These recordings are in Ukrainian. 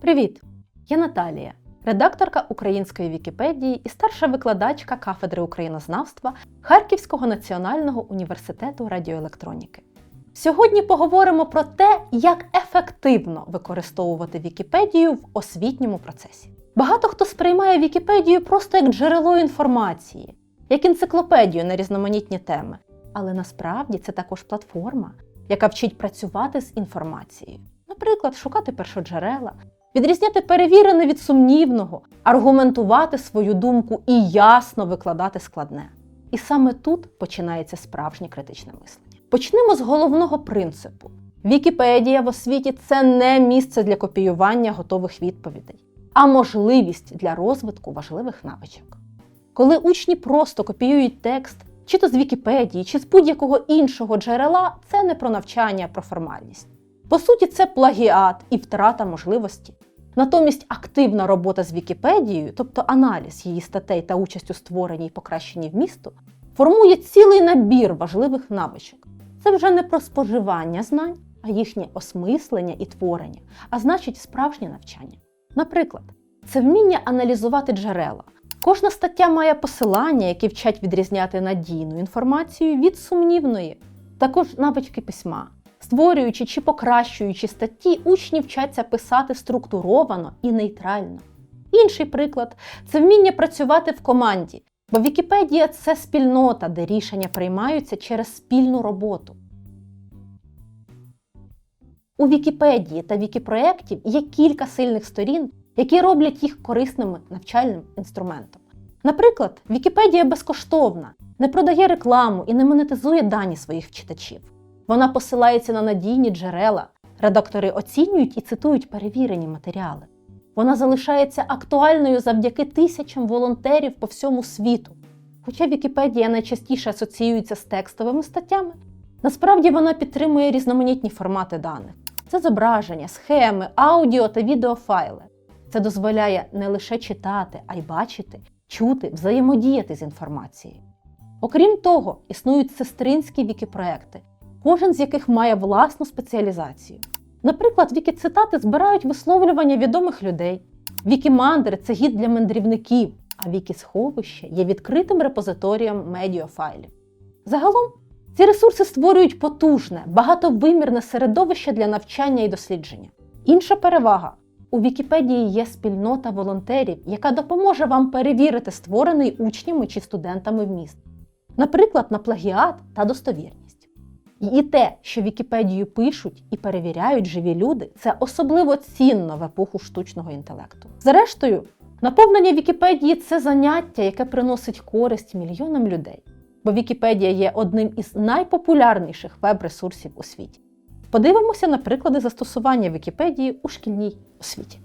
Привіт! Я Наталія, редакторка української Вікіпедії і старша викладачка кафедри українознавства Харківського національного університету радіоелектроніки. Сьогодні поговоримо про те, як ефективно використовувати Вікіпедію в освітньому процесі. Багато хто сприймає Вікіпедію просто як джерело інформації, як енциклопедію на різноманітні теми. Але насправді це також платформа, яка вчить працювати з інформацією. Наприклад, шукати першоджерела, відрізняти перевірене від сумнівного, аргументувати свою думку і ясно викладати складне. І саме тут починається справжнє критичне мислення. Почнемо з головного принципу: Вікіпедія в освіті це не місце для копіювання готових відповідей, а можливість для розвитку важливих навичок. Коли учні просто копіюють текст, чи то з Вікіпедії, чи з будь-якого іншого джерела, це не про навчання, а про формальність. По суті, це плагіат і втрата можливості. Натомість активна робота з Вікіпедією, тобто аналіз її статей та участь у створенні і покращенні вмісту, формує цілий набір важливих навичок. Це вже не про споживання знань, а їхнє осмислення і творення, а значить справжнє навчання. Наприклад, це вміння аналізувати джерела. Кожна стаття має посилання, які вчать відрізняти надійну інформацію від сумнівної, також навички письма. Створюючи чи покращуючи статті, учні вчаться писати структуровано і нейтрально. Інший приклад це вміння працювати в команді, бо Вікіпедія це спільнота, де рішення приймаються через спільну роботу. У Вікіпедії та Вікіпроєктів є кілька сильних сторін, які роблять їх корисним навчальним інструментом. Наприклад, Вікіпедія безкоштовна, не продає рекламу і не монетизує дані своїх читачів. Вона посилається на надійні джерела, редактори оцінюють і цитують перевірені матеріали. Вона залишається актуальною завдяки тисячам волонтерів по всьому світу. Хоча Вікіпедія найчастіше асоціюється з текстовими статтями, насправді вона підтримує різноманітні формати даних: це зображення, схеми, аудіо та відеофайли. Це дозволяє не лише читати, а й бачити, чути, взаємодіяти з інформацією. Окрім того, існують сестринські вікіпроекти, кожен з яких має власну спеціалізацію. Наприклад, вікіцитати збирають висловлювання відомих людей. Вікімандри це гід для мандрівників, а вікісховище є відкритим репозиторієм медіафайлів. Загалом, ці ресурси створюють потужне, багатовимірне середовище для навчання і дослідження. Інша перевага у Вікіпедії є спільнота волонтерів, яка допоможе вам перевірити створений учнями чи студентами вміст, наприклад, на плагіат та достовірність. І те, що Вікіпедію пишуть і перевіряють живі люди, це особливо цінно в епоху штучного інтелекту. Зрештою, наповнення Вікіпедії це заняття, яке приносить користь мільйонам людей, бо Вікіпедія є одним із найпопулярніших веб-ресурсів у світі. Подивимося на приклади застосування Вікіпедії у шкільній освіті.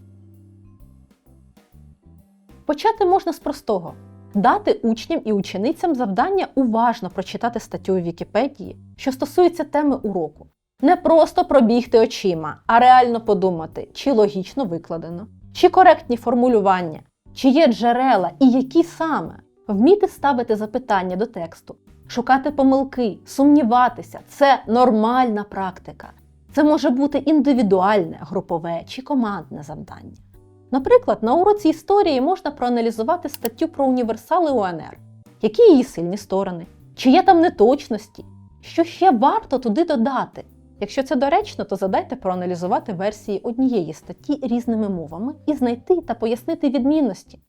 Почати можна з простого: дати учням і ученицям завдання уважно прочитати статтю у Вікіпедії, що стосується теми уроку. Не просто пробігти очима, а реально подумати, чи логічно викладено, чи коректні формулювання, чи є джерела і які саме, вміти ставити запитання до тексту, шукати помилки, сумніватися це нормальна практика. Це може бути індивідуальне, групове чи командне завдання. Наприклад, на уроці історії можна проаналізувати статтю про універсали УНР, які її сильні сторони, чи є там неточності, що ще варто туди додати. Якщо це доречно, то задайте проаналізувати версії однієї статті різними мовами і знайти та пояснити відмінності.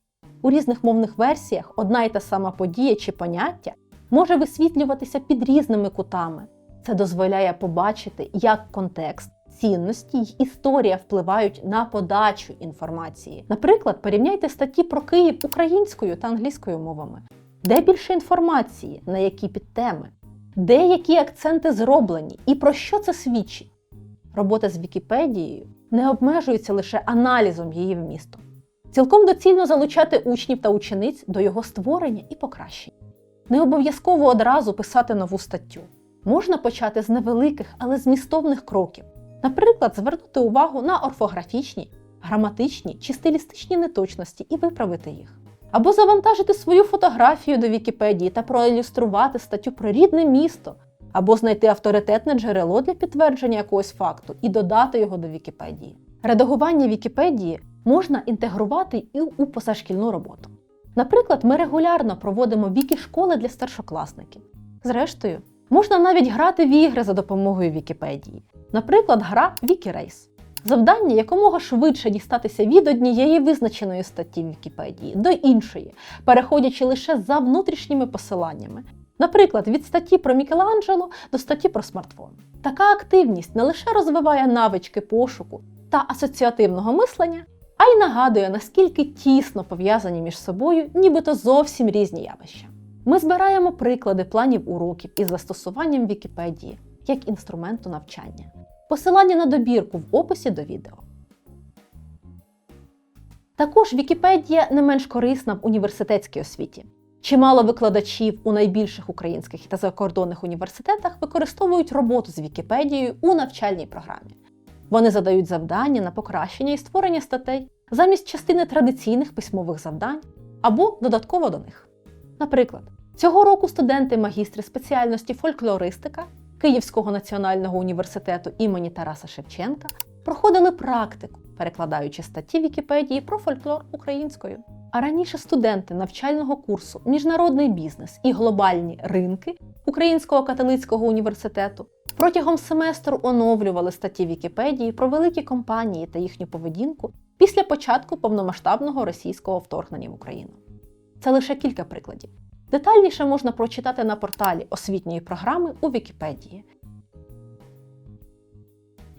У різних мовних версіях одна й та сама подія чи поняття може висвітлюватися під різними кутами. Це дозволяє побачити, як контекст, цінності й історія впливають на подачу інформації. Наприклад, порівняйте статті про Київ українською та англійською мовами, де більше інформації, на які підтеми, де які акценти зроблені і про що це свідчить. Робота з Вікіпедією не обмежується лише аналізом її вмісту. Цілком доцільно залучати учнів та учениць до його створення і покращення. Не обов'язково одразу писати нову статтю. Можна почати з невеликих, але змістовних кроків. Наприклад, звернути увагу на орфографічні, граматичні чи стилістичні неточності і виправити їх. Або завантажити свою фотографію до Вікіпедії та проілюструвати статтю про рідне місто, або знайти авторитетне джерело для підтвердження якогось факту і додати його до Вікіпедії. Редагування Вікіпедії можна інтегрувати і у позашкільну роботу. Наприклад, ми регулярно проводимо вікі-школи для старшокласників. Зрештою, можна навіть грати в ігри за допомогою Вікіпедії. Наприклад, гра Вікірейс. Завдання якомога швидше дістатися від однієї визначеної статті Вікіпедії до іншої, переходячи лише за внутрішніми посиланнями. Наприклад, від статті про Мікеланджело до статті про смартфон. Така активність не лише розвиває навички пошуку та асоціативного мислення, а й нагадує, наскільки тісно пов'язані між собою нібито зовсім різні явища. Ми збираємо приклади планів уроків із застосуванням Вікіпедії як інструменту навчання. Посилання на добірку в описі до відео. Також Вікіпедія не менш корисна в університетській освіті. Чимало викладачів у найбільших українських та закордонних університетах використовують роботу з Вікіпедією у навчальній програмі. Вони задають завдання на покращення і створення статей замість частини традиційних письмових завдань або додатково до них. Наприклад, цього року студенти магістри спеціальності фольклористика Київського національного університету імені Тараса Шевченка проходили практику, перекладаючи статті Вікіпедії про фольклор українською. А раніше студенти навчального курсу Міжнародний бізнес і глобальні ринки Українського католицького університету протягом семестру оновлювали статті Вікіпедії про великі компанії та їхню поведінку після початку повномасштабного російського вторгнення в Україну. Це лише кілька прикладів. Детальніше можна прочитати на порталі освітньої програми у Вікіпедії.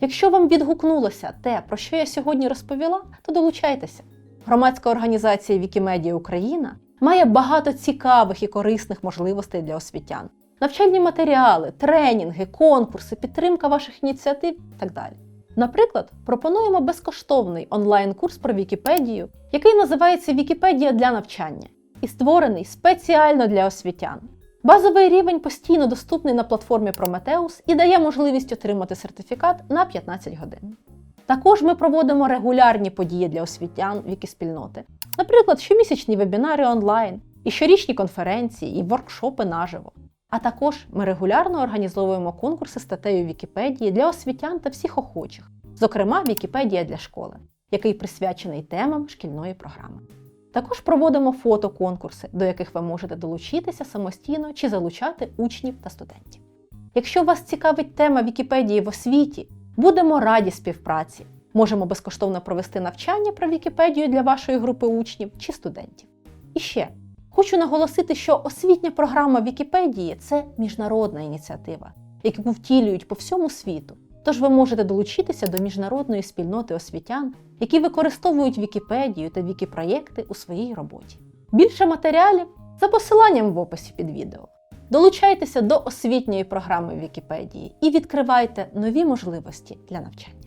Якщо вам відгукнулося те, про що я сьогодні розповіла, то долучайтеся. Громадська організація Вікімедія Україна має багато цікавих і корисних можливостей для освітян. Навчальні матеріали, тренінги, конкурси, підтримка ваших ініціатив і так далі. Наприклад, пропонуємо безкоштовний онлайн-курс про Вікіпедію, який називається Вікіпедія для навчання і створений спеціально для освітян. Базовий рівень постійно доступний на платформі Prometheus і дає можливість отримати сертифікат на 15 годин. Також ми проводимо регулярні події для освітян Вікіспільноти, наприклад, щомісячні вебінари онлайн, і щорічні конференції, і воркшопи наживо. А також ми регулярно організовуємо конкурси статей у Вікіпедії для освітян та всіх охочих, зокрема Вікіпедія для школи, який присвячений темам шкільної програми. Також проводимо фотоконкурси, до яких ви можете долучитися самостійно чи залучати учнів та студентів. Якщо вас цікавить тема Вікіпедії в освіті, будемо раді співпраці. Можемо безкоштовно провести навчання про Вікіпедію для вашої групи учнів чи студентів. І ще хочу наголосити, що освітня програма Вікіпедії це міжнародна ініціатива, яку втілюють по всьому світу. Тож ви можете долучитися до міжнародної спільноти освітян, які використовують Вікіпедію та вікіпроєкти у своїй роботі. Більше матеріалів за посиланням в описі під відео. Долучайтеся до освітньої програми Вікіпедії і відкривайте нові можливості для навчання.